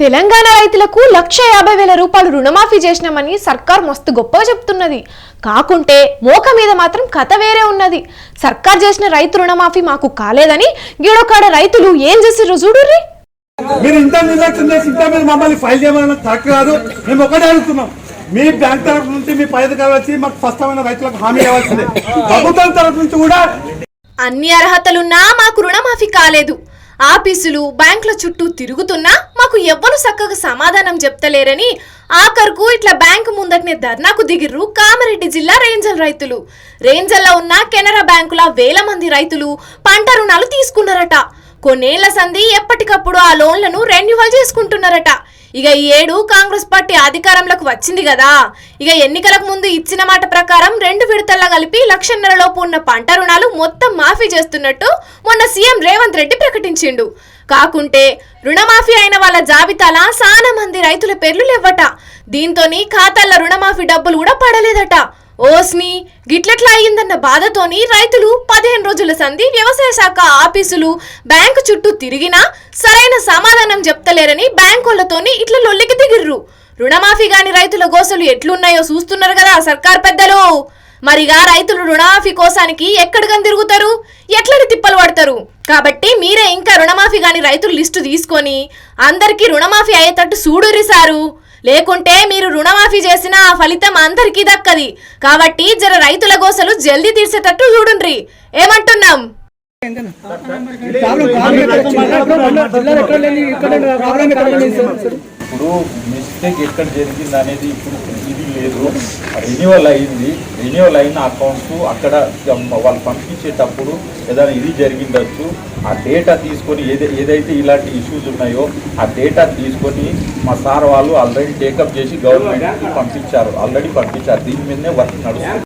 తెలంగాణ రైతులకు లక్ష యాభై వేల రూపాయలు రుణమాఫీ చేసినామని సర్కార్ మస్తు గొప్పగా చెప్తున్నది. కాకుంటే మోక మీద మాత్రం కథ వేరే ఉన్నది. సర్కార్ చేసిన రైతు రుణమాఫీ మాకు కాలేదని గీడొకాడ రైతులు ఏం చేసిర్రు చూడుర్రి? మీరు ఇంత నిర్లక్ష్యం చేసి ఇంత మీరు మమ్మల్ని ఫైల్ చేయమని కరెక్ట్ కాదు. మేము ఒకటే అడుగుతున్నాం. మీ బ్యాంక్ తరఫు నుంచి మీ పై అధికారులు వచ్చి మాకు స్పష్టమైన రైతులకు హామీ ఇవ్వాల్సిందే. ప్రభుత్వం తరఫు నుంచి కూడా అన్ని అర్హతలున్నా మాకు రుణమాఫీ కాలేదు. ఆఫీసులు బ్యాంకుల చుట్టూ తిరుగుతున్నా మాకు ఎవ్వరు చక్కగా సమాధానం చెప్తలేరని ఆఖరుకు ఇట్లా బ్యాంకు ముందటనే ధర్నాకు దిగిర్రు కామారెడ్డి జిల్లా రేంజల్ రైతులు. రేంజల్లో ఉన్న కెనరా బ్యాంకుల వేల మంది రైతులు పంట రుణాలు తీసుకున్నారట. కొన్నేళ్ళ సంధి ఎప్పటికప్పుడు ఆ లోన్లను రెన్యువల్ చేసుకుంటున్నారట. ఇక ఈ ఏడు కాంగ్రెస్ పార్టీ అధికారంలోకి వచ్చింది కదా. ఇక ఎన్నికలకు ముందు ఇచ్చిన మాట ప్రకారం రెండు విడతల్లో కలిపి లక్షన్నర లోపు ఉన్న పంట రుణాలు మొత్తం మాఫీ చేస్తున్నట్టు మొన్న సీఎం రేవంత్ రెడ్డి ప్రకటించిండు. కాకుంటే రుణమాఫీ అయిన వాళ్ళ జాబితాల సానా మంది రైతుల పేర్లు లేవట. దీంతోని ఖాతాల్లో రుణమాఫీ డబ్బులు కూడా పడలేదట. ఓస్ని గిట్లట్లా అయ్యిందన్న బాధతోని రైతులు పదిహేను రోజుల సంధి వ్యవసాయ శాఖ ఆఫీసులు బ్యాంకు చుట్టూ తిరిగినా సరైన సమాధానం చెప్తలేరని బ్యాంకులతోని ఇట్లా లొల్లికి దిగిర్రు. రుణమాఫీ గాని రైతుల గోసలు ఎట్లున్నాయో చూస్తున్నారు కదా సర్కార్ పెద్దలు. మరిగా రైతులు రుణమాఫీ కోసానికి ఎక్కడికని తిరుగుతారు ఎట్లని తిప్పలు పడతారు? కాబట్టి మీరే ఇంకా రుణమాఫీ గాని రైతుల లిస్టు తీసుకొని అందరికీ రుణమాఫీ అయ్యేటట్టు చూడురి సారు. లేకుంటే మీరు రుణమాఫీ చేసిన ఆ ఫలితం అందరికీ దక్కది. కాబట్టి జర రైతుల గోసలు జల్దీ తీర్చేటట్టు చూడుండ్రి. ఏమంటున్నాం? ఇప్పుడు మిస్టేక్ ఎక్కడ జరిగింది అనేది ఇప్పుడు ఇది లేదు. రెన్యువల్ అయింది. రెన్యువల్ అయిన అకౌంట్స్ అక్కడ వాళ్ళు పంపించేటప్పుడు ఏదైనా ఇది జరిగిండొచ్చు. ఆ డేటా తీసుకొని ఏదై ఏదైతే ఇలాంటి ఇష్యూస్ ఉన్నాయో ఆ డేటా తీసుకొని మా సార్ వాళ్ళు ఆల్రెడీ టేకప్ చేసి గవర్నమెంట్కి పంపించారు. ఆల్రెడీ పంపించారు. దీని మీదనే వర్క్ నడుస్తుంది.